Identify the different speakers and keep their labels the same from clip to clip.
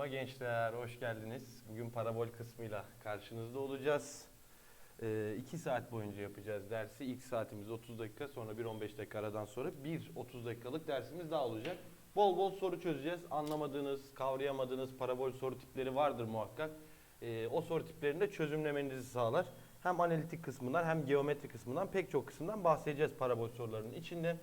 Speaker 1: Merhaba gençler, hoş geldiniz. Bugün parabol kısmıyla karşınızda olacağız. 2 saat boyunca yapacağız dersi. İlk saatimiz 30 dakika, sonra bir 15 dakika aradan sonra bir 30 dakikalık dersimiz daha olacak. Bol bol soru çözeceğiz. Anlamadığınız, kavrayamadığınız parabol soru tipleri vardır muhakkak. Ee, o soru tiplerini de çözümlemenizi sağlar. Hem analitik kısmından hem geometri kısmından pek çok kısımdan bahsedeceğiz parabol sorularının içinde.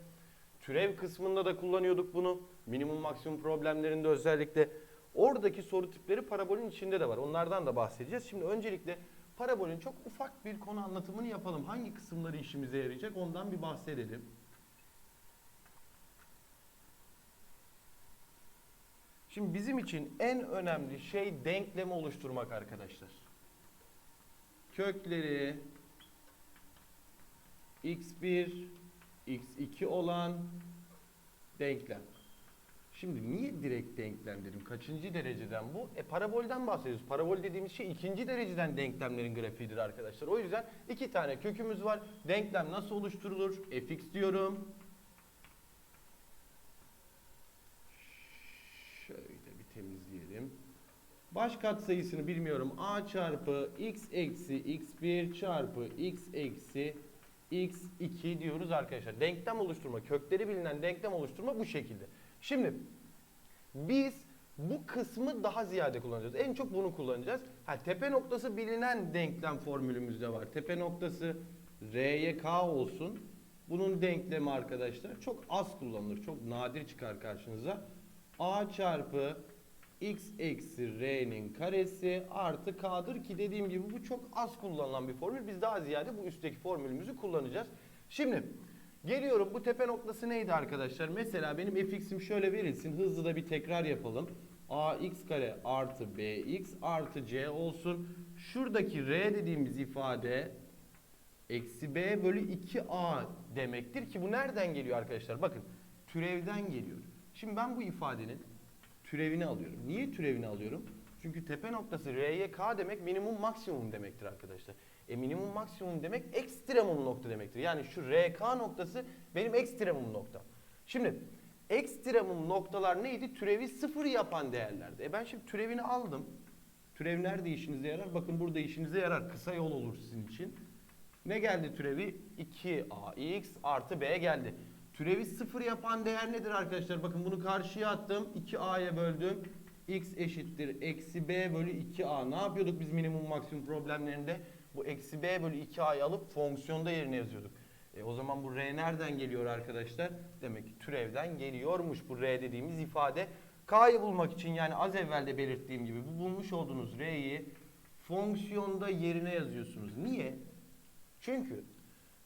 Speaker 1: Türev kısmında da kullanıyorduk bunu. Minimum maksimum problemlerinde özellikle. Oradaki soru tipleri parabolün içinde de var. Onlardan da bahsedeceğiz. Şimdi öncelikle parabolün çok ufak bir konu anlatımını yapalım. Hangi kısımları işimize yarayacak ondan bir bahsedelim. Şimdi bizim için en önemli şey denklemi oluşturmak arkadaşlar. Kökleri x1, x2 olan denklem. Şimdi niye direkt denklem dedim? Kaçıncı dereceden bu? E parabolden bahsediyoruz. Parabol dediğimiz şey ikinci dereceden denklemlerin grafiğidir arkadaşlar. O yüzden iki tane kökümüz var. Denklem nasıl oluşturulur? fx diyorum. Şöyle bir temizleyelim. Baş katsayısını bilmiyorum. a çarpı x eksi x1 çarpı x eksi x2 diyoruz arkadaşlar. Denklem oluşturma, kökleri bilinen denklem oluşturma bu şekilde. Şimdi biz bu kısmı daha ziyade kullanacağız. En çok bunu kullanacağız. Ha, tepe noktası bilinen denklem formülümüzde var. Tepe noktası R'ye K olsun. Bunun denklemi arkadaşlar çok az kullanılır. Çok nadir çıkar karşınıza. A çarpı x eksi r'nin karesi artı k'dır ki dediğim gibi bu çok az kullanılan bir formül. Biz daha ziyade bu üstteki formülümüzü kullanacağız. Şimdi geliyorum bu tepe noktası neydi arkadaşlar? Mesela benim fx'im şöyle verilsin. Hızlı da bir tekrar yapalım. ax kare artı bx artı c olsun. Şuradaki r dediğimiz ifade eksi b bölü 2a demektir ki bu nereden geliyor arkadaşlar? Bakın türevden geliyor. Şimdi ben bu ifadenin türevini alıyorum. Niye türevini alıyorum? Çünkü tepe noktası R'ye K demek minimum maksimum demektir arkadaşlar. E minimum maksimum demek ekstremum nokta demektir. Yani şu RK noktası benim ekstremum noktam. Şimdi ekstremum noktalar neydi? Türevi sıfır yapan değerlerdi. E ben şimdi türevini aldım. Türev nerede işinize yarar? Bakın burada işinize yarar. Kısa yol olur sizin için. Ne geldi türevi? 2ax artı b geldi. Türevi sıfır yapan değer nedir arkadaşlar? Bakın bunu karşıya attım. 2a'ya böldüm. x eşittir. Eksi b bölü 2a. Ne yapıyorduk biz minimum maksimum problemlerinde? Bu eksi b bölü 2a'yı alıp fonksiyonda yerine yazıyorduk. E o zaman bu r nereden geliyor arkadaşlar? Demek ki türevden geliyormuş bu r dediğimiz ifade. K'yı bulmak için yani az evvel de belirttiğim gibi bu bulmuş olduğunuz r'yi fonksiyonda yerine yazıyorsunuz. Niye? Çünkü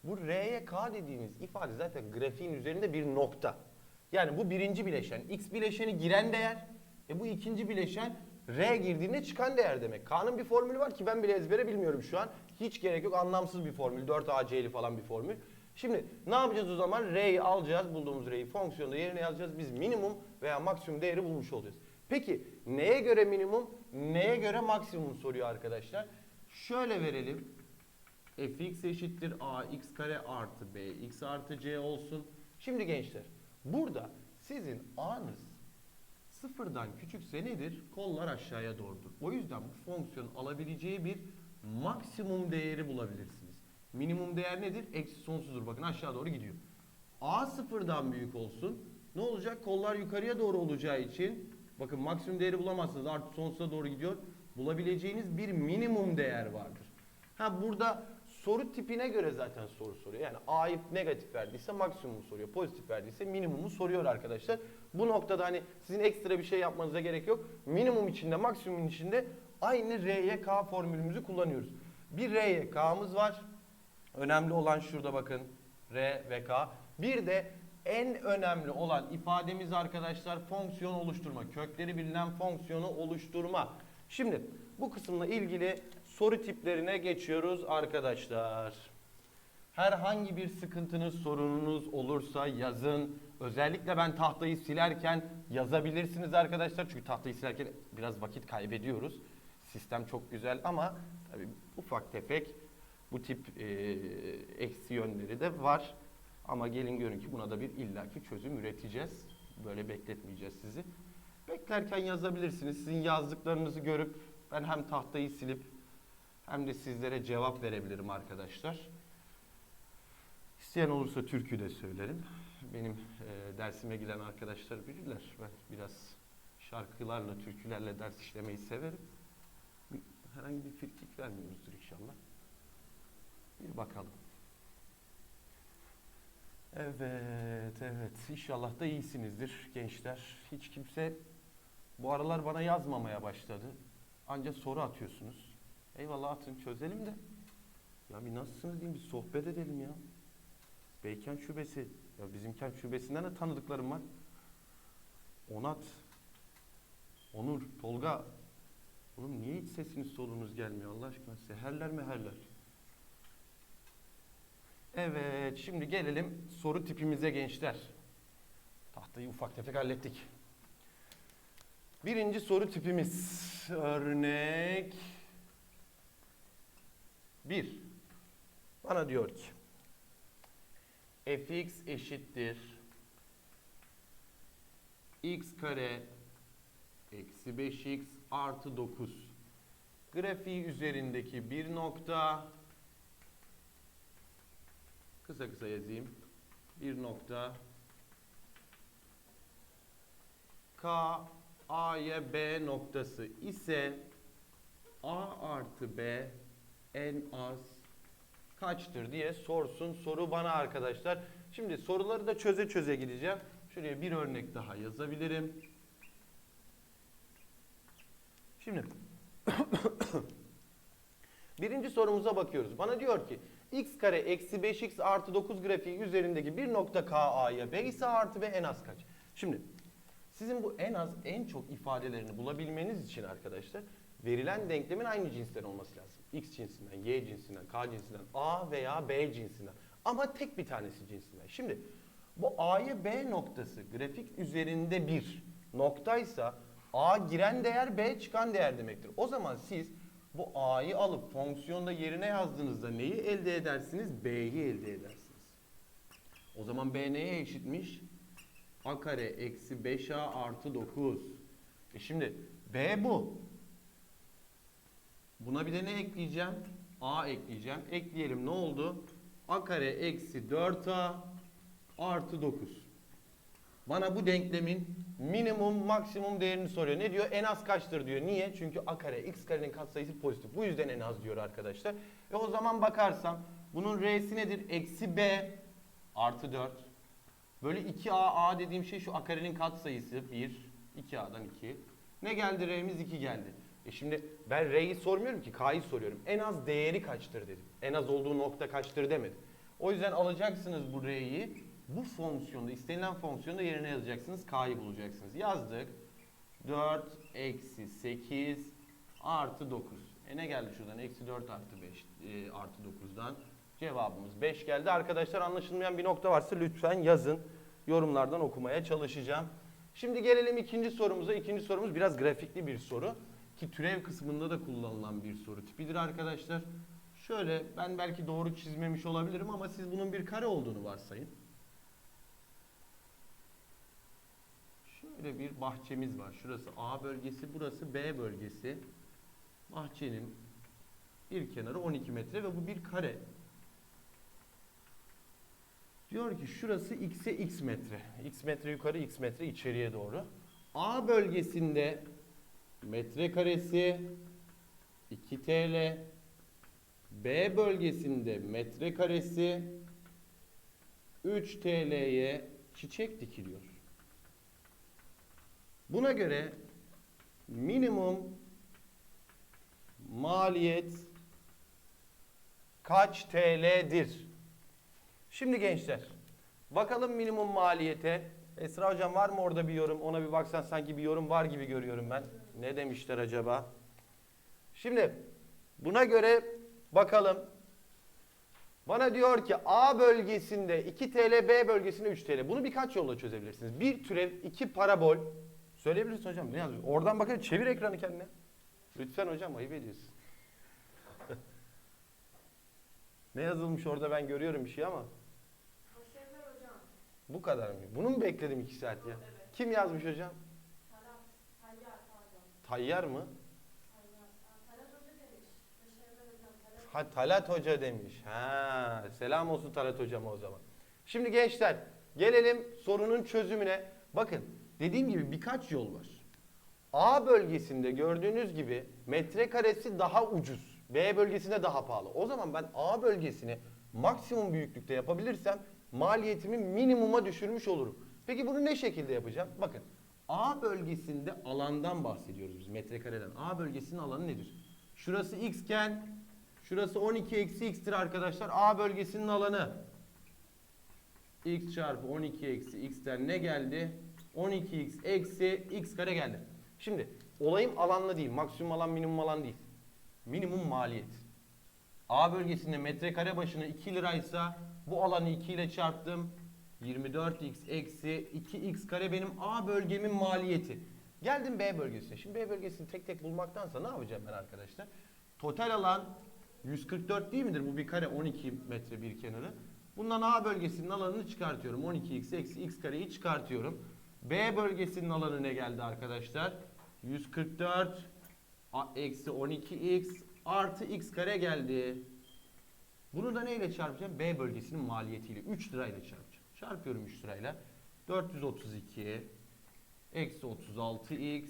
Speaker 1: bu R'ye K dediğimiz ifade zaten grafiğin üzerinde bir nokta. Yani bu birinci bileşen. X bileşeni giren değer. E bu ikinci bileşen R girdiğinde çıkan değer demek. K'nın bir formülü var ki ben bile ezbere bilmiyorum şu an. Hiç gerek yok. Anlamsız bir formül. 4AC'li falan bir formül. Şimdi ne yapacağız o zaman? R'yi alacağız. Bulduğumuz R'yi fonksiyonda yerine yazacağız. Biz minimum veya maksimum değeri bulmuş olacağız. Peki neye göre minimum, neye göre maksimum soruyor arkadaşlar? Şöyle verelim fx eşittir ax kare artı bx artı c olsun. Şimdi gençler burada sizin a'nız sıfırdan küçükse nedir? Kollar aşağıya doğrudur. O yüzden bu fonksiyon alabileceği bir maksimum değeri bulabilirsiniz. Minimum değer nedir? Eksi sonsuzdur. Bakın aşağı doğru gidiyor. A sıfırdan büyük olsun. Ne olacak? Kollar yukarıya doğru olacağı için bakın maksimum değeri bulamazsınız. Artı sonsuza doğru gidiyor. Bulabileceğiniz bir minimum değer vardır. Ha burada soru tipine göre zaten soru soruyor. Yani A'yı negatif verdiyse maksimumu soruyor. Pozitif verdiyse minimumu soruyor arkadaşlar. Bu noktada hani sizin ekstra bir şey yapmanıza gerek yok. Minimum içinde, maksimum içinde aynı R'ye K formülümüzü kullanıyoruz. Bir R'ye K'mız var. Önemli olan şurada bakın. R ve K. Bir de en önemli olan ifademiz arkadaşlar fonksiyon oluşturma. Kökleri bilinen fonksiyonu oluşturma. Şimdi bu kısımla ilgili soru tiplerine geçiyoruz arkadaşlar. Herhangi bir sıkıntınız, sorununuz olursa yazın. Özellikle ben tahtayı silerken yazabilirsiniz arkadaşlar. Çünkü tahtayı silerken biraz vakit kaybediyoruz. Sistem çok güzel ama tabii ufak tefek bu tip e, eksi yönleri de var. Ama gelin görün ki buna da bir illaki çözüm üreteceğiz. Böyle bekletmeyeceğiz sizi. Beklerken yazabilirsiniz. Sizin yazdıklarınızı görüp ben hem tahtayı silip hem de sizlere cevap verebilirim arkadaşlar. İsteyen olursa türkü de söylerim. Benim e, dersime gelen arkadaşlar bilirler. Ben biraz şarkılarla, türkülerle ders işlemeyi severim. Herhangi bir firkik vermiyoruzdur inşallah. Bir bakalım. Evet, evet. İnşallah da iyisinizdir gençler. Hiç kimse bu aralar bana yazmamaya başladı. Ancak soru atıyorsunuz. Eyvallah atın çözelim de. Ya bir nasılsınız diyeyim bir sohbet edelim ya. Beykent şubesi. Ya bizim kent şubesinden de tanıdıklarım var. Onat. Onur, Tolga. Oğlum niye hiç sesiniz solunuz gelmiyor Allah aşkına? Seherler meherler. Evet, şimdi gelelim soru tipimize gençler. Tahtayı ufak tefek hallettik. Birinci soru tipimiz. Örnek 1. Bana diyor ki fx eşittir x kare eksi 5x artı 9 grafiği üzerindeki bir nokta. Kısa kısa yazayım. Bir nokta. K A'ya B noktası ise A artı B en az kaçtır diye sorsun soru bana arkadaşlar. Şimdi soruları da çöze çöze gideceğim. Şuraya bir örnek daha yazabilirim. Şimdi birinci sorumuza bakıyoruz. Bana diyor ki x kare eksi 5x artı 9 grafiği üzerindeki bir nokta k a'ya b ise artı b en az kaç? Şimdi sizin bu en az en çok ifadelerini bulabilmeniz için arkadaşlar verilen denklemin aynı cinsten olması lazım. X cinsinden, Y cinsinden, K cinsinden, A veya B cinsinden. Ama tek bir tanesi cinsinden. Şimdi bu A'ya B noktası grafik üzerinde bir noktaysa A giren değer B çıkan değer demektir. O zaman siz bu A'yı alıp fonksiyonda yerine yazdığınızda neyi elde edersiniz? B'yi elde edersiniz. O zaman B neye eşitmiş? A kare eksi 5A artı 9. E şimdi B bu. Buna bir de ne ekleyeceğim? A ekleyeceğim. Ekleyelim ne oldu? A kare eksi 4A artı 9. Bana bu denklemin minimum maksimum değerini soruyor. Ne diyor? En az kaçtır diyor. Niye? Çünkü a kare x karenin katsayısı pozitif. Bu yüzden en az diyor arkadaşlar. E o zaman bakarsam bunun r'si nedir? Eksi b artı 4. Böyle 2a a dediğim şey şu a karenin katsayısı 1. 2a'dan 2. Ne geldi? R'miz 2 geldi. E şimdi ben R'yi sormuyorum ki K'yı soruyorum. En az değeri kaçtır dedim. En az olduğu nokta kaçtır demedim. O yüzden alacaksınız bu R'yi. Bu fonksiyonda, istenilen fonksiyonda yerine yazacaksınız. K'yı bulacaksınız. Yazdık. 4 eksi 8 artı 9. E ne geldi şuradan? Eksi 4 artı 5 e, artı 9'dan. Cevabımız 5 geldi. Arkadaşlar anlaşılmayan bir nokta varsa lütfen yazın. Yorumlardan okumaya çalışacağım. Şimdi gelelim ikinci sorumuza. İkinci sorumuz biraz grafikli bir soru. Ki türev kısmında da kullanılan bir soru tipidir arkadaşlar. Şöyle ben belki doğru çizmemiş olabilirim ama siz bunun bir kare olduğunu varsayın. Şöyle bir bahçemiz var. Şurası A bölgesi, burası B bölgesi. Bahçenin bir kenarı 12 metre ve bu bir kare. Diyor ki şurası x'e x metre. x metre yukarı, x metre içeriye doğru. A bölgesinde metrekaresi 2 TL. B bölgesinde metrekaresi 3 TL'ye çiçek dikiliyor. Buna göre minimum maliyet kaç TL'dir? Şimdi gençler bakalım minimum maliyete. Esra hocam var mı orada bir yorum? Ona bir baksan sanki bir yorum var gibi görüyorum ben. Ne demişler acaba? Şimdi buna göre bakalım. Bana diyor ki A bölgesinde 2 TL, B bölgesinde 3 TL. Bunu birkaç yolla çözebilirsiniz. Bir türev, iki parabol. Söyleyebilirsin hocam. Ne yazıyor? Oradan bakın çevir ekranı kendine. Lütfen hocam ayıp ediyorsun. ne yazılmış orada ben görüyorum bir şey ama. Bu kadar mı? Bunu mu bekledim iki saat ya?
Speaker 2: Evet.
Speaker 1: Kim yazmış hocam? Tayyar mı? Ha Talat Hoca demiş. Ha selam olsun Talat Hocama o zaman. Şimdi gençler gelelim sorunun çözümüne. Bakın dediğim gibi birkaç yol var. A bölgesinde gördüğünüz gibi metrekaresi daha ucuz. B bölgesinde daha pahalı. O zaman ben A bölgesini maksimum büyüklükte yapabilirsem maliyetimi minimuma düşürmüş olurum. Peki bunu ne şekilde yapacağım? Bakın A bölgesinde alandan bahsediyoruz biz metrekareden. A bölgesinin alanı nedir? Şurası x iken şurası 12 eksi x'tir arkadaşlar. A bölgesinin alanı x çarpı 12 eksi x'ten ne geldi? 12x eksi x kare geldi. Şimdi olayım alanla değil. Maksimum alan minimum alan değil. Minimum maliyet. A bölgesinde metrekare başına 2 liraysa bu alanı 2 ile çarptım. 24x eksi 2x kare benim A bölgemin maliyeti. Geldim B bölgesine. Şimdi B bölgesini tek tek bulmaktansa ne yapacağım ben arkadaşlar? Total alan 144 değil midir? Bu bir kare 12 metre bir kenarı. Bundan A bölgesinin alanını çıkartıyorum. 12x eksi x kareyi çıkartıyorum. B bölgesinin alanı ne geldi arkadaşlar? 144 a- eksi 12x artı x kare geldi. Bunu da neyle çarpacağım? B bölgesinin maliyetiyle. 3 lirayla çarpacağım. Çarpıyorum 3 lirayla. 432 eksi 36x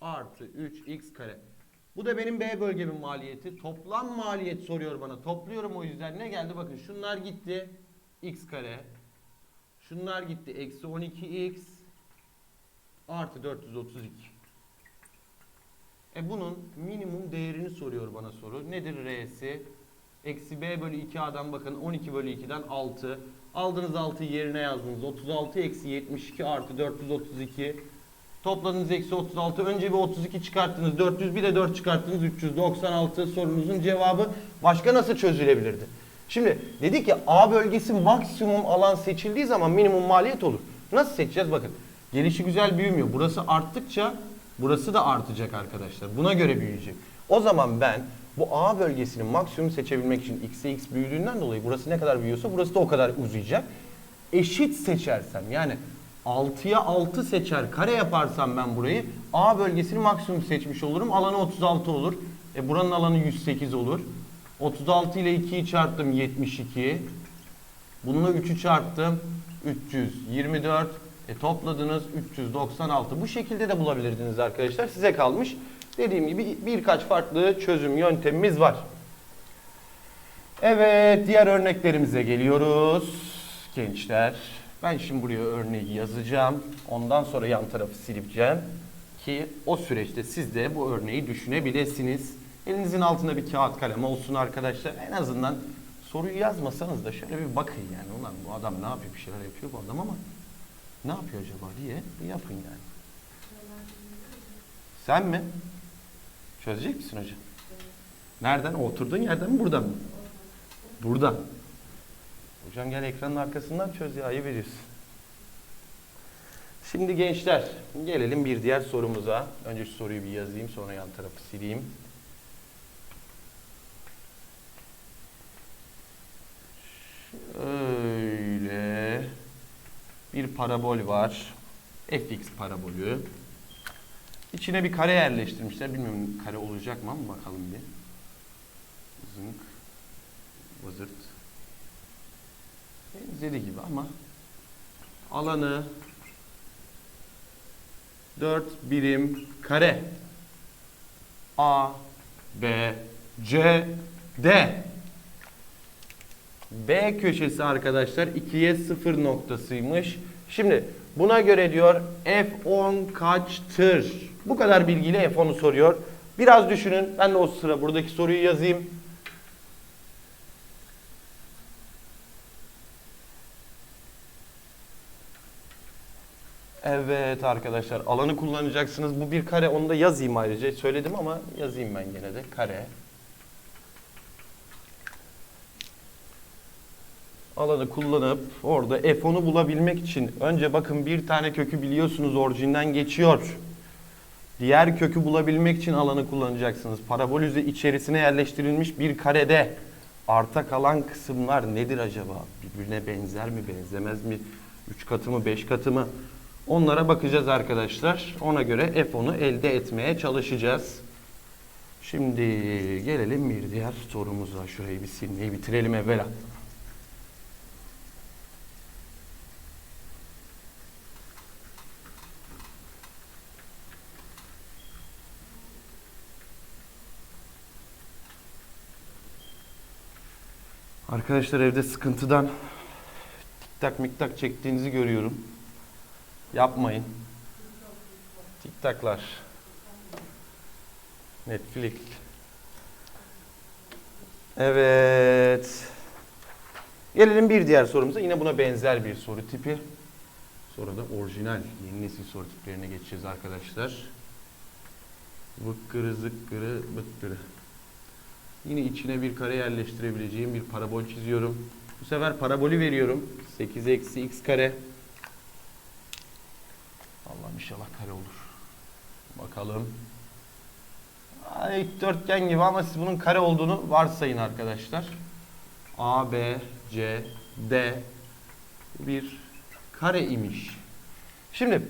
Speaker 1: artı 3x kare. Bu da benim B bölgemin maliyeti. Toplam maliyet soruyor bana. Topluyorum o yüzden. Ne geldi? Bakın şunlar gitti. x kare. Şunlar gitti. Eksi 12x artı 432. E bunun minimum değerini soruyor bana soru. Nedir R'si? Eksi B bölü 2A'dan bakın 12 bölü 2'den 6. Aldınız 6'yı yerine yazdınız. 36 eksi 72 artı 432. Topladınız eksi 36. Önce bir 32 çıkarttınız. 400 bir de 4 çıkarttınız. 396 sorunuzun cevabı başka nasıl çözülebilirdi? Şimdi dedik ki A bölgesi maksimum alan seçildiği zaman minimum maliyet olur. Nasıl seçeceğiz? Bakın gelişi güzel büyümüyor. Burası arttıkça burası da artacak arkadaşlar. Buna göre büyüyecek. O zaman ben bu A bölgesinin maksimum seçebilmek için x'e x büyüdüğünden dolayı burası ne kadar büyüyorsa burası da o kadar uzayacak. Eşit seçersem yani 6'ya 6 seçer kare yaparsam ben burayı A bölgesini maksimum seçmiş olurum. Alanı 36 olur. E buranın alanı 108 olur. 36 ile 2'yi çarptım 72. Bununla 3'ü çarptım 324. E topladınız 396. Bu şekilde de bulabilirdiniz arkadaşlar. Size kalmış. Dediğim gibi birkaç farklı çözüm yöntemimiz var. Evet, diğer örneklerimize geliyoruz. Gençler, ben şimdi buraya örneği yazacağım. Ondan sonra yan tarafı sileceğim. Ki o süreçte siz de bu örneği düşünebilirsiniz. Elinizin altında bir kağıt kalem olsun arkadaşlar. En azından soruyu yazmasanız da şöyle bir bakın yani. Ulan bu adam ne yapıyor, bir şeyler yapıyor bu adam ama ne yapıyor acaba diye bir yapın yani. Sen mi? Çözecek misin hocam? Nereden? Oturduğun yerden mi buradan mı? Buradan. Hocam gel ekranın arkasından çöz ya ayıp ediyorsun. Şimdi gençler gelelim bir diğer sorumuza. Önce şu soruyu bir yazayım sonra yan tarafı sileyim. Şöyle bir parabol var. fx parabolü. İçine bir kare yerleştirmişler. Bilmiyorum kare olacak mı ama bakalım bir. Zınk. Vızırt. Benzeri gibi ama alanı 4 birim kare. A, B, C, D. B köşesi arkadaşlar 2'ye 0 noktasıymış. Şimdi buna göre diyor F10 kaçtır? Bu kadar bilgiyle F10'u soruyor. Biraz düşünün. Ben de o sıra buradaki soruyu yazayım. Evet arkadaşlar alanı kullanacaksınız. Bu bir kare onu da yazayım ayrıca. Söyledim ama yazayım ben gene de. Kare. alanı kullanıp orada F10'u bulabilmek için önce bakın bir tane kökü biliyorsunuz orijinden geçiyor. Diğer kökü bulabilmek için alanı kullanacaksınız. Parabolüze içerisine yerleştirilmiş bir karede arta kalan kısımlar nedir acaba? Birbirine benzer mi, benzemez mi? 3 katı mı, 5 katı mı? Onlara bakacağız arkadaşlar. Ona göre F10'u elde etmeye çalışacağız. Şimdi gelelim bir diğer sorumuza. Şurayı bir silmeyi bitirelim evvela. Arkadaşlar evde sıkıntıdan tik tak mik tak çektiğinizi görüyorum. Yapmayın. Tik taklar. Netflix. Evet. Gelelim bir diğer sorumuza. Yine buna benzer bir soru tipi. Sonra da orijinal yeni nesil soru tiplerine geçeceğiz arkadaşlar. Vıkkırı zıkkırı bıkkırı. Yine içine bir kare yerleştirebileceğim bir parabol çiziyorum. Bu sefer parabolü veriyorum. 8 eksi x kare. Allah'ım inşallah kare olur. Bakalım. Ay, dikdörtgen gibi ama siz bunun kare olduğunu varsayın arkadaşlar. A, B, C, D bir kare imiş. Şimdi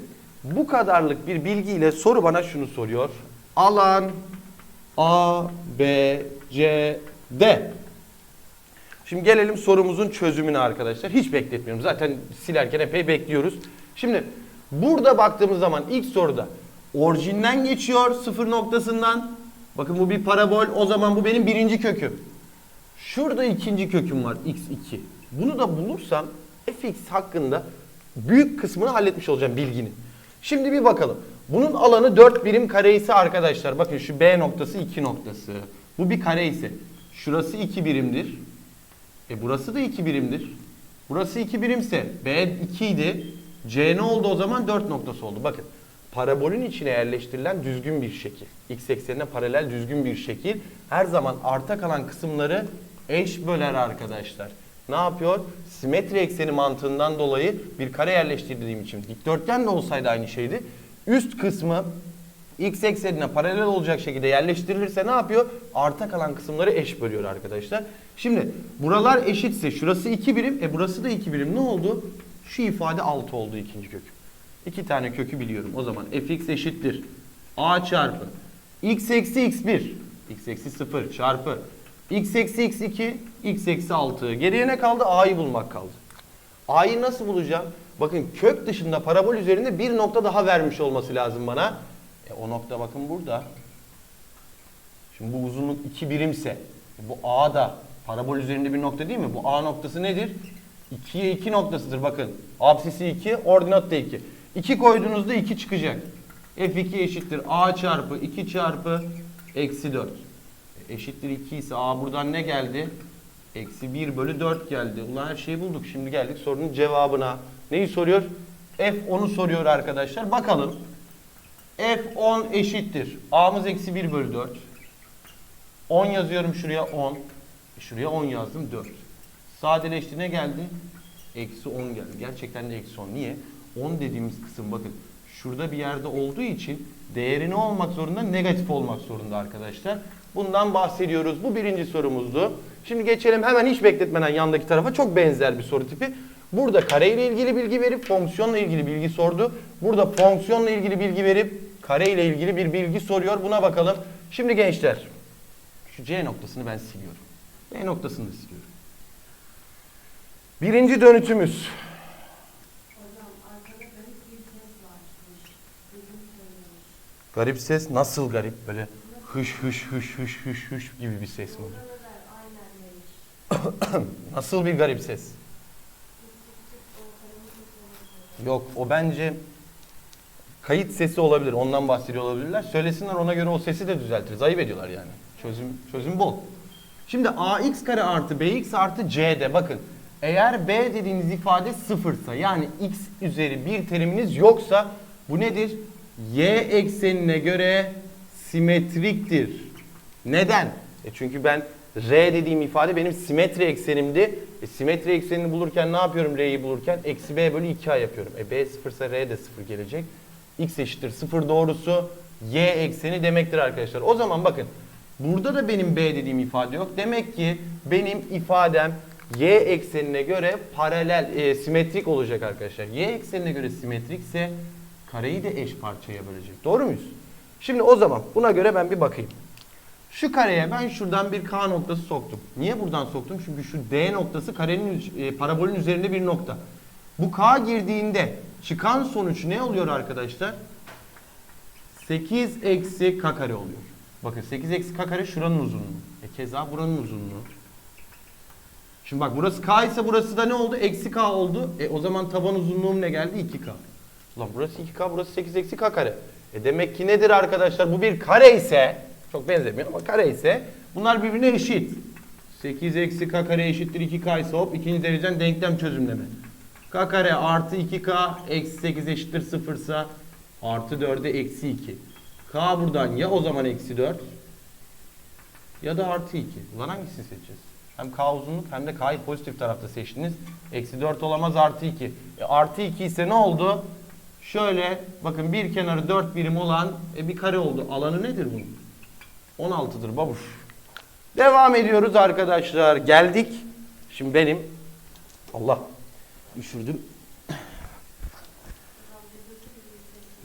Speaker 1: bu kadarlık bir bilgiyle soru bana şunu soruyor. Alan A, B, C, D. Şimdi gelelim sorumuzun çözümüne arkadaşlar. Hiç bekletmiyorum. Zaten silerken epey bekliyoruz. Şimdi burada baktığımız zaman ilk soruda orijinden geçiyor sıfır noktasından. Bakın bu bir parabol. O zaman bu benim birinci köküm. Şurada ikinci köküm var x2. Bunu da bulursam fx hakkında büyük kısmını halletmiş olacağım bilginin. Şimdi bir bakalım. Bunun alanı 4 birim kare ise arkadaşlar bakın şu B noktası 2 noktası. Bu bir kare ise şurası 2 birimdir. E burası da 2 birimdir. Burası 2 birimse B 2 idi. C ne oldu o zaman? 4 noktası oldu. Bakın parabolün içine yerleştirilen düzgün bir şekil. X eksenine paralel düzgün bir şekil. Her zaman arta kalan kısımları eş böler arkadaşlar. Ne yapıyor? Simetri ekseni mantığından dolayı bir kare yerleştirdiğim için dikdörtgen de olsaydı aynı şeydi. Üst kısmı x eksenine paralel olacak şekilde yerleştirilirse ne yapıyor? Arta kalan kısımları eş bölüyor arkadaşlar. Şimdi buralar eşitse şurası 2 birim, e burası da 2 birim. Ne oldu? Şu ifade 6 oldu ikinci kök. İki tane kökü biliyorum. O zaman fx eşittir. a çarpı x eksi x1 x eksi 0 çarpı x eksi x2 x eksi 6. Geriye ne kaldı? a'yı bulmak kaldı. A'yı nasıl bulacağım? Bakın kök dışında parabol üzerinde bir nokta daha vermiş olması lazım bana. E, o nokta bakın burada. Şimdi bu uzunluk 2 birimse bu A da parabol üzerinde bir nokta değil mi? Bu A noktası nedir? 2'ye 2 noktasıdır bakın. Apsisi 2, ordinat da 2. 2 koyduğunuzda 2 çıkacak. F2 eşittir A çarpı 2 çarpı eksi 4. E, Eşittir 2 ise A buradan ne geldi? Eksi 1 bölü 4 geldi. Ulan her şeyi bulduk. Şimdi geldik sorunun cevabına. Neyi soruyor? F10'u soruyor arkadaşlar. Bakalım. F10 eşittir. A'mız eksi 1 bölü 4. 10 yazıyorum şuraya 10. E, Şuraya 10 yazdım 4. Sadeleşti ne geldi? Eksi 10 geldi. Gerçekten de eksi 10. Niye? 10 dediğimiz kısım bakın şurada bir yerde olduğu için değeri ne olmak zorunda? Negatif olmak zorunda arkadaşlar. Bundan bahsediyoruz. Bu birinci sorumuzdu. Şimdi geçelim hemen hiç bekletmeden yandaki tarafa. Çok benzer bir soru tipi. Burada kare ile ilgili bilgi verip fonksiyonla ilgili bilgi sordu. Burada fonksiyonla ilgili bilgi verip kare ile ilgili bir bilgi soruyor. Buna bakalım. Şimdi gençler şu C noktasını ben siliyorum. B noktasını da siliyorum. Birinci dönütümüz.
Speaker 2: Garip ses
Speaker 1: nasıl garip böyle hış hış hış hış hış hış gibi bir ses mi? Nasıl bir garip ses? Yok o bence kayıt sesi olabilir. Ondan bahsediyor olabilirler. Söylesinler ona göre o sesi de düzeltiriz. Ayıp ediyorlar yani. Çözüm çözüm bol. Şimdi ax kare artı bx artı c'de bakın. Eğer b dediğiniz ifade sıfırsa yani x üzeri bir teriminiz yoksa bu nedir? y eksenine göre simetriktir. Neden? E çünkü ben r dediğim ifade benim simetri eksenimdi. E simetri eksenini bulurken ne yapıyorum r'yi bulurken? Eksi b bölü 2a yapıyorum. E b sıfırsa r de sıfır gelecek. X eşittir sıfır doğrusu y ekseni demektir arkadaşlar. O zaman bakın burada da benim b dediğim ifade yok. Demek ki benim ifadem y eksenine göre paralel, e, simetrik olacak arkadaşlar. Y eksenine göre simetrikse kareyi de eş parçaya bölecek. Doğru muyuz? Şimdi o zaman buna göre ben bir bakayım. Şu kareye ben şuradan bir K noktası soktum. Niye buradan soktum? Çünkü şu D noktası karenin e, parabolün üzerinde bir nokta. Bu K girdiğinde çıkan sonuç ne oluyor arkadaşlar? 8 eksi K kare oluyor. Bakın 8 eksi K kare şuranın uzunluğu. E keza buranın uzunluğu. Şimdi bak burası K ise burası da ne oldu? Eksi K oldu. E o zaman taban uzunluğum ne geldi? 2K. Ulan burası 2K, burası 8 eksi K kare. E demek ki nedir arkadaşlar? Bu bir kare ise, çok benzemiyor ama kare ise bunlar birbirine eşit. 8 eksi K kare eşittir 2K ise hop ikinci derecen denklem çözümleme. K kare artı 2K eksi 8 eşittir 0 ise artı 4'e eksi 2. K buradan ya o zaman eksi 4 ya da artı 2. Ulan hangisini seçeceğiz? Hem K uzunluk hem de K'yı pozitif tarafta seçtiniz. Eksi 4 olamaz artı 2. E, artı 2 ise ne oldu? Şöyle bakın bir kenarı 4 birim olan e, bir kare oldu. Alanı nedir bunun? 16'dır babuş. Devam ediyoruz arkadaşlar. Geldik. Şimdi benim Allah düşürdüm.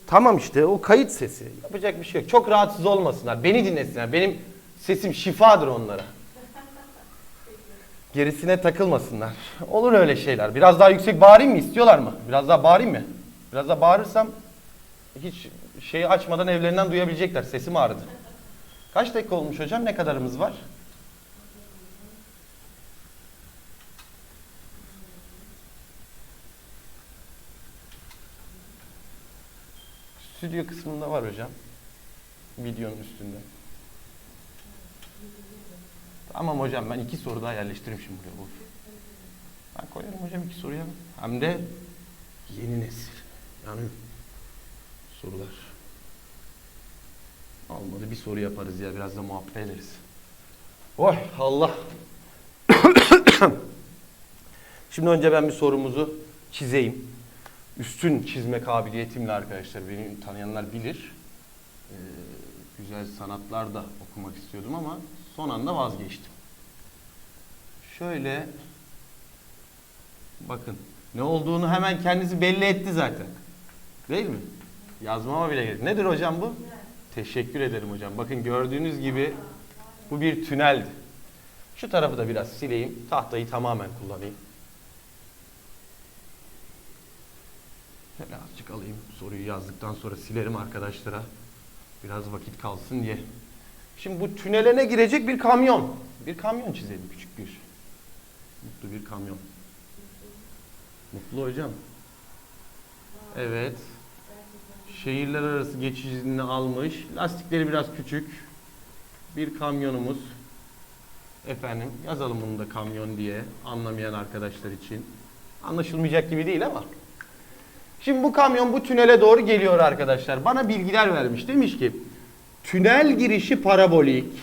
Speaker 1: Tamam işte o kayıt sesi. Yapacak bir şey yok. Çok rahatsız olmasınlar. Beni dinlesinler. Benim sesim şifadır onlara. Gerisine takılmasınlar. Olur öyle şeyler. Biraz daha yüksek bağırayım mı? İstiyorlar mı? Biraz daha bağırayım mı? Biraz daha bağırırsam hiç şeyi açmadan evlerinden duyabilecekler. Sesim ağrıdı. Kaç dakika olmuş hocam? Ne kadarımız var? Stüdyo kısmında var hocam. Videonun üstünde. Tamam hocam ben iki soru daha yerleştiririm şimdi buraya. Of. Ben koyarım hocam iki soruya. Hem de yeni nesil. Yani sorular. Olmadı bir soru yaparız ya biraz da muhabbet ederiz. Oy Allah. Şimdi önce ben bir sorumuzu çizeyim. Üstün çizme kabiliyetimle arkadaşlar beni tanıyanlar bilir. Ee, güzel sanatlar da okumak istiyordum ama son anda vazgeçtim. Şöyle bakın ne olduğunu hemen kendisi belli etti zaten. Değil mi? Yazmama bile gerek. Nedir hocam bu? Teşekkür ederim hocam. Bakın gördüğünüz gibi bu bir tüneldi. Şu tarafı da biraz sileyim. Tahtayı tamamen kullanayım. Şöyle azıcık alayım. Soruyu yazdıktan sonra silerim arkadaşlara. Biraz vakit kalsın diye. Şimdi bu tünele ne girecek? Bir kamyon. Bir kamyon çizelim küçük bir. Mutlu bir kamyon. Mutlu hocam. Evet. Şehirler arası geçiş izni almış. Lastikleri biraz küçük. Bir kamyonumuz. Efendim yazalım bunu da kamyon diye anlamayan arkadaşlar için. Anlaşılmayacak gibi değil ama. Şimdi bu kamyon bu tünele doğru geliyor arkadaşlar. Bana bilgiler vermiş. Demiş ki tünel girişi parabolik.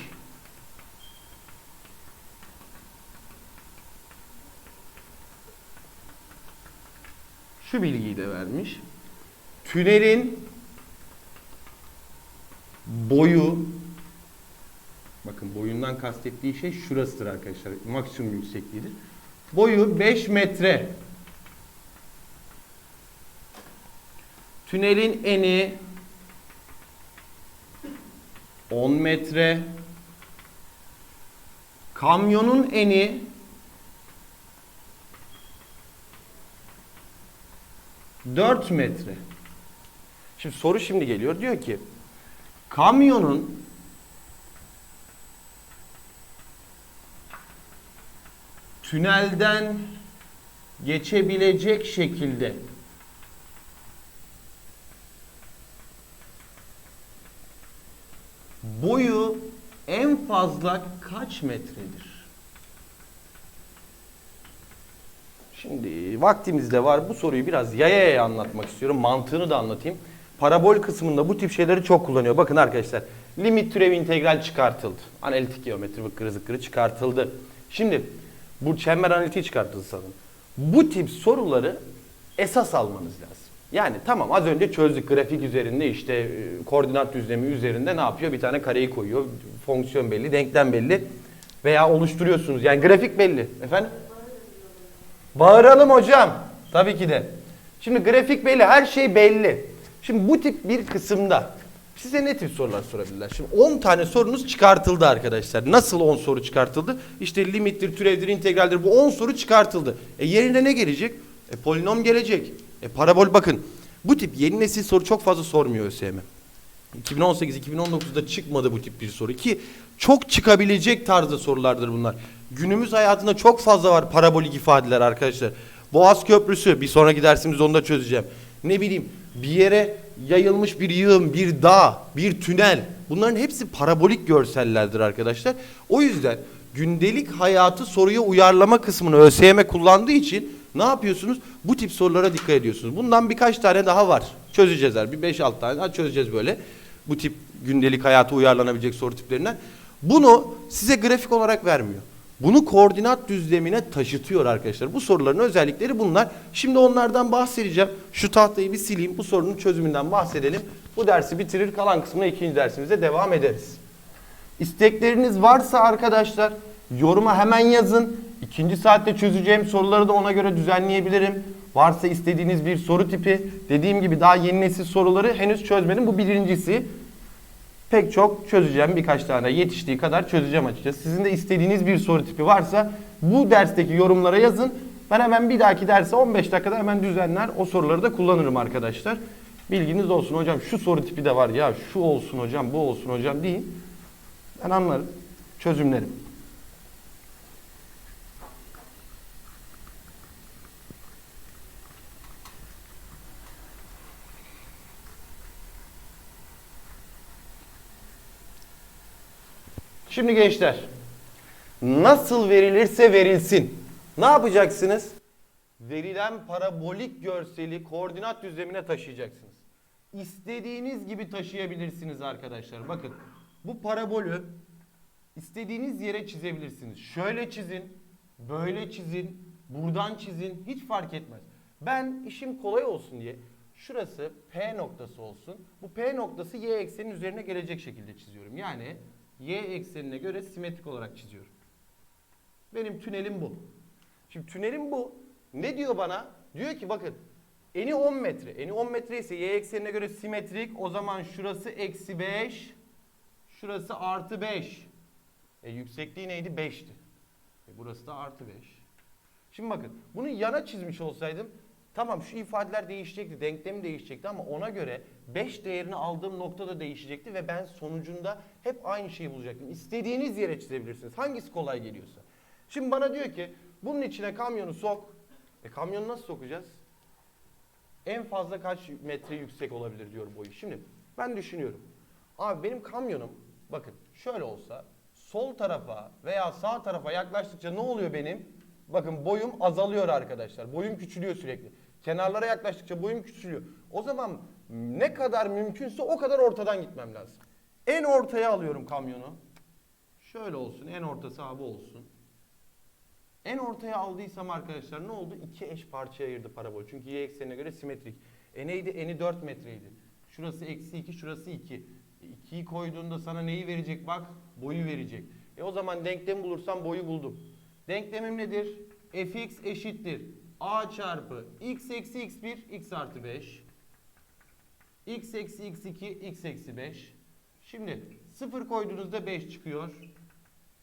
Speaker 1: Şu bilgiyi de vermiş. Tünelin boyu bakın boyundan kastettiği şey şurasıdır arkadaşlar. Maksimum yüksekliğidir. Boyu 5 metre. Tünelin eni 10 metre. Kamyonun eni Dört metre. Şimdi soru şimdi geliyor. Diyor ki kamyonun tünelden geçebilecek şekilde boyu en fazla kaç metredir? Şimdi vaktimiz de var. Bu soruyu biraz yaya yaya anlatmak istiyorum. Mantığını da anlatayım. Parabol kısmında bu tip şeyleri çok kullanıyor. Bakın arkadaşlar. Limit türev integral çıkartıldı. Analitik geometri vıkkırı zıkkırı çıkartıldı. Şimdi bu çember analitiği çıkartıldı sanırım. Bu tip soruları esas almanız lazım. Yani tamam az önce çözdük grafik üzerinde işte e, koordinat düzlemi üzerinde ne yapıyor? Bir tane kareyi koyuyor. Fonksiyon belli, denklem belli. Veya oluşturuyorsunuz. Yani grafik belli. Efendim? Bağıralım hocam. Tabii ki de. Şimdi grafik belli, her şey belli. Şimdi bu tip bir kısımda size ne tip sorular sorabilirler? Şimdi 10 tane sorunuz çıkartıldı arkadaşlar. Nasıl 10 soru çıkartıldı? İşte limittir, türevdir, integraldir bu 10 soru çıkartıldı. E yerine ne gelecek? E polinom gelecek. E parabol bakın. Bu tip yeni nesil soru çok fazla sormuyor ÖSYM. 2018-2019'da çıkmadı bu tip bir soru ki çok çıkabilecek tarzda sorulardır bunlar. Günümüz hayatında çok fazla var parabolik ifadeler arkadaşlar. Boğaz Köprüsü bir sonraki dersimizde onu da çözeceğim. Ne bileyim bir yere yayılmış bir yığın, bir dağ, bir tünel. Bunların hepsi parabolik görsellerdir arkadaşlar. O yüzden gündelik hayatı soruya uyarlama kısmını ÖSYM kullandığı için ne yapıyorsunuz? Bu tip sorulara dikkat ediyorsunuz. Bundan birkaç tane daha var. Çözeceğiz. her. Bir 5-6 tane daha çözeceğiz böyle. Bu tip gündelik hayata uyarlanabilecek soru tiplerinden. Bunu size grafik olarak vermiyor. Bunu koordinat düzlemine taşıtıyor arkadaşlar. Bu soruların özellikleri bunlar. Şimdi onlardan bahsedeceğim. Şu tahtayı bir sileyim. Bu sorunun çözümünden bahsedelim. Bu dersi bitirir. Kalan kısmına ikinci dersimize devam ederiz. İstekleriniz varsa arkadaşlar yoruma hemen yazın. İkinci saatte çözeceğim soruları da ona göre düzenleyebilirim. Varsa istediğiniz bir soru tipi. Dediğim gibi daha yeni nesil soruları henüz çözmedim. Bu birincisi. Pek çok çözeceğim birkaç tane. Yetiştiği kadar çözeceğim açıkçası. Sizin de istediğiniz bir soru tipi varsa bu dersteki yorumlara yazın. Ben hemen bir dahaki derse 15 dakikada hemen düzenler. O soruları da kullanırım arkadaşlar. Bilginiz olsun hocam şu soru tipi de var ya şu olsun hocam bu olsun hocam deyin. Ben anlarım. Çözümlerim. Şimdi gençler. Nasıl verilirse verilsin. Ne yapacaksınız? Verilen parabolik görseli koordinat düzlemine taşıyacaksınız. İstediğiniz gibi taşıyabilirsiniz arkadaşlar. Bakın bu parabolü istediğiniz yere çizebilirsiniz. Şöyle çizin, böyle çizin, buradan çizin hiç fark etmez. Ben işim kolay olsun diye şurası P noktası olsun. Bu P noktası Y eksenin üzerine gelecek şekilde çiziyorum. Yani Y eksenine göre simetrik olarak çiziyorum. Benim tünelim bu. Şimdi tünelim bu. Ne diyor bana? Diyor ki bakın eni 10 metre. Eni 10 metre ise y eksenine göre simetrik. O zaman şurası eksi 5. Şurası artı 5. E yüksekliği neydi? 5'ti. E burası da artı 5. Şimdi bakın bunu yana çizmiş olsaydım tamam şu ifadeler değişecekti. Denklem değişecekti ama ona göre 5 değerini aldığım nokta da değişecekti ve ben sonucunda hep aynı şeyi bulacaktım. İstediğiniz yere çizebilirsiniz. Hangisi kolay geliyorsa. Şimdi bana diyor ki bunun içine kamyonu sok. E kamyonu nasıl sokacağız? En fazla kaç metre yüksek olabilir diyor boyu. Şimdi ben düşünüyorum. Abi benim kamyonum bakın şöyle olsa sol tarafa veya sağ tarafa yaklaştıkça ne oluyor benim? Bakın boyum azalıyor arkadaşlar. Boyum küçülüyor sürekli. Kenarlara yaklaştıkça boyum küçülüyor. O zaman ne kadar mümkünse o kadar ortadan gitmem lazım. En ortaya alıyorum kamyonu. Şöyle olsun. En ortası abi olsun. En ortaya aldıysam arkadaşlar ne oldu? İki eş parçaya ayırdı parabol. Çünkü y eksenine göre simetrik. E neydi? Eni 4 metreydi. Şurası eksi 2, şurası 2. 2'yi koyduğunda sana neyi verecek bak? Boyu verecek. E o zaman denklemi bulursam boyu buldum. Denklemim nedir? fx eşittir. A çarpı x eksi x1 x artı 5. x eksi x2 x eksi 5. Şimdi 0 koyduğunuzda 5 çıkıyor.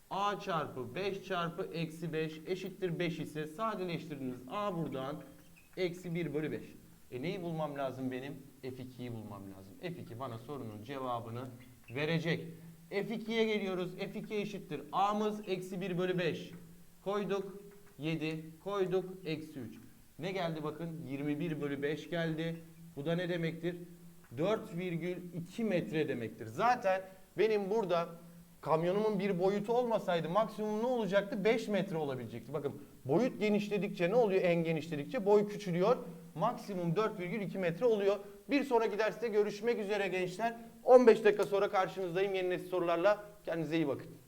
Speaker 1: A çarpı 5 çarpı eksi 5 eşittir 5 ise sadeleştirdiniz. A buradan eksi 1 bölü 5. E neyi bulmam lazım benim? F2'yi bulmam lazım. F2 bana sorunun cevabını verecek. F2'ye geliyoruz. F2 eşittir. A'mız eksi 1 bölü 5. Koyduk 7. Koyduk eksi 3. Ne geldi bakın? 21 bölü 5 geldi. Bu da ne demektir? 4,2 metre demektir. Zaten benim burada kamyonumun bir boyutu olmasaydı maksimum ne olacaktı? 5 metre olabilecekti. Bakın boyut genişledikçe ne oluyor en genişledikçe? Boy küçülüyor. Maksimum 4,2 metre oluyor. Bir sonraki derste görüşmek üzere gençler. 15 dakika sonra karşınızdayım yeni nesil sorularla. Kendinize iyi bakın.